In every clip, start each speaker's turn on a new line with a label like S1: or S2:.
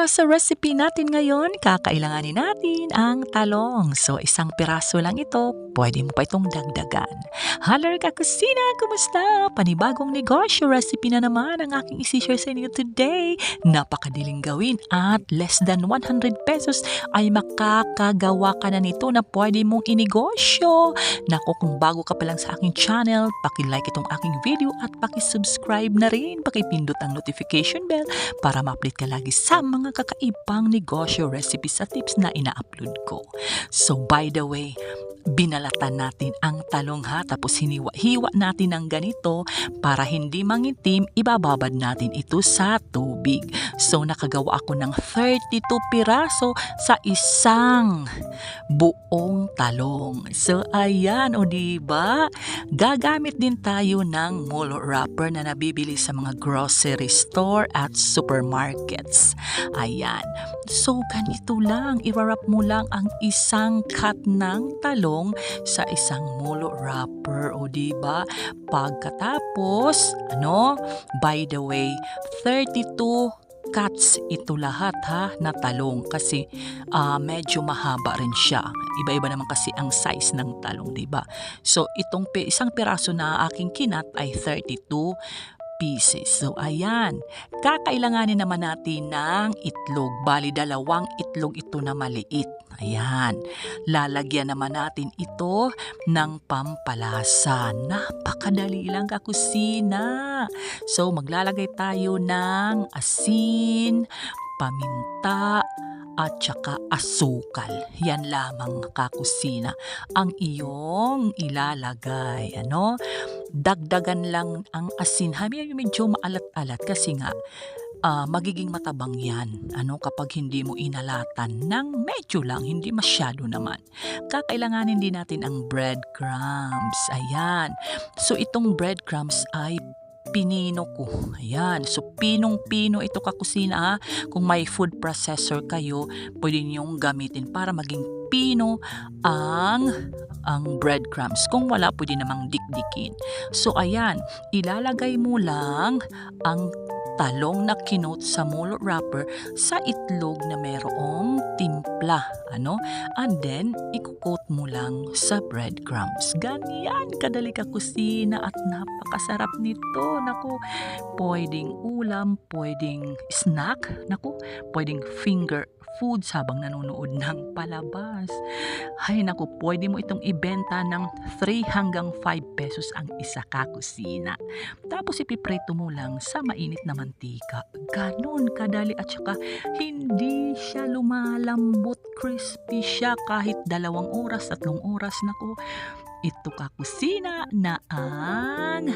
S1: para sa recipe natin ngayon, kakailanganin natin ang talong. So, isang piraso lang ito, pwede mo pa itong dagdagan. Haller ka kusina, kumusta? Panibagong negosyo recipe na naman ang aking isi-share sa inyo today. Napakadiling gawin at less than 100 pesos ay makakagawa ka na nito na pwede mong inegosyo. Naku, kung bago ka pa lang sa aking channel, paki-like itong aking video at paki-subscribe na rin. Pakipindot ang notification bell para ma-update ka lagi sa mga kakaibang negosyo recipes at tips na ina-upload ko. So by the way, binalatan natin ang talong ha tapos hiniwa-hiwa natin ng ganito para hindi mangitim ibababad natin ito sa tubig. So nakagawa ako ng 32 piraso sa isang buong talong. So ayan o di ba gagamit din tayo ng mulo wrapper na nabibili sa mga grocery store at supermarkets. Ayan. So ganito lang. I-wrap mo lang ang isang cut ng talong talong sa isang mulo wrapper o di ba? Pagkatapos, ano? By the way, 32 cuts ito lahat ha na talong kasi uh, medyo mahaba rin siya. Iba-iba naman kasi ang size ng talong, 'di ba? So itong isang piraso na aking kinat ay 32 pieces. So ayan, kakailanganin naman natin ng itlog. Bali dalawang itlog ito na maliit. Ayan, lalagyan naman natin ito ng pampalasa. Napakadali lang kakusina. So maglalagay tayo ng asin, paminta, at saka asukal. Yan lamang kakusina ang iyong ilalagay. Ano? Dagdagan lang ang asin. Habi medyo maalat-alat kasi nga uh, magiging matabang yan ano kapag hindi mo inalatan ng medyo lang hindi masyado naman kakailanganin din natin ang breadcrumbs ayan so itong breadcrumbs ay pinino ko. Ayan. So, pinong-pino ito kakusina ha. Kung may food processor kayo, pwede niyong gamitin para maging pino ang ang breadcrumbs. Kung wala, pwede namang dikdikin. So, ayan. Ilalagay mo lang ang talong na kinot sa mulot wrapper sa itlog na merong timpla. Ano? And then, ikukot mo lang sa breadcrumbs. Ganyan kadali ka kusina at napakasarap nito. Naku, pwedeng ulam, pwedeng snack. Naku, pwedeng finger foods habang nanonood ng palabas. Hay naku, pwede mo itong ibenta ng 3 hanggang 5 pesos ang isa kakusina. Tapos ipipreto mo lang sa mainit na mantika. Ganon kadali at saka hindi siya lumalambot. Crispy siya kahit dalawang oras, tatlong oras. Naku, ito kakusina na ang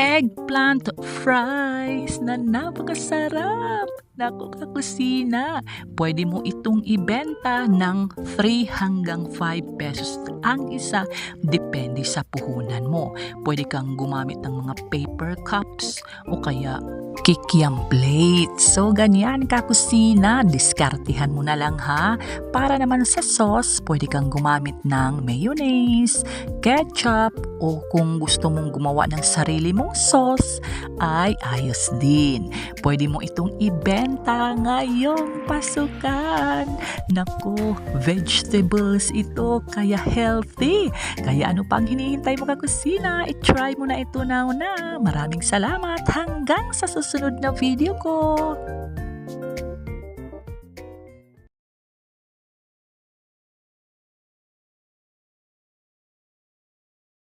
S1: eggplant fries na napakasarap. Naku kakusina, pwede mo itong ibenta ng 3 hanggang 5 pesos ang isa depende sa puhunan mo. Pwede kang gumamit ng mga paper cups o kaya kikiam plate. So, ganyan ka kusina. Diskartihan mo na lang ha. Para naman sa sauce, pwede kang gumamit ng mayonnaise, ketchup, o kung gusto mong gumawa ng sarili mong sauce, ay ayos din. Pwede mo itong ibenta ngayong pasukan. Naku, vegetables ito, kaya healthy. Kaya ano pang hinihintay mo ka kusina? I-try mo na ito na. Maraming salamat. Hanggang sa susunod na video ko.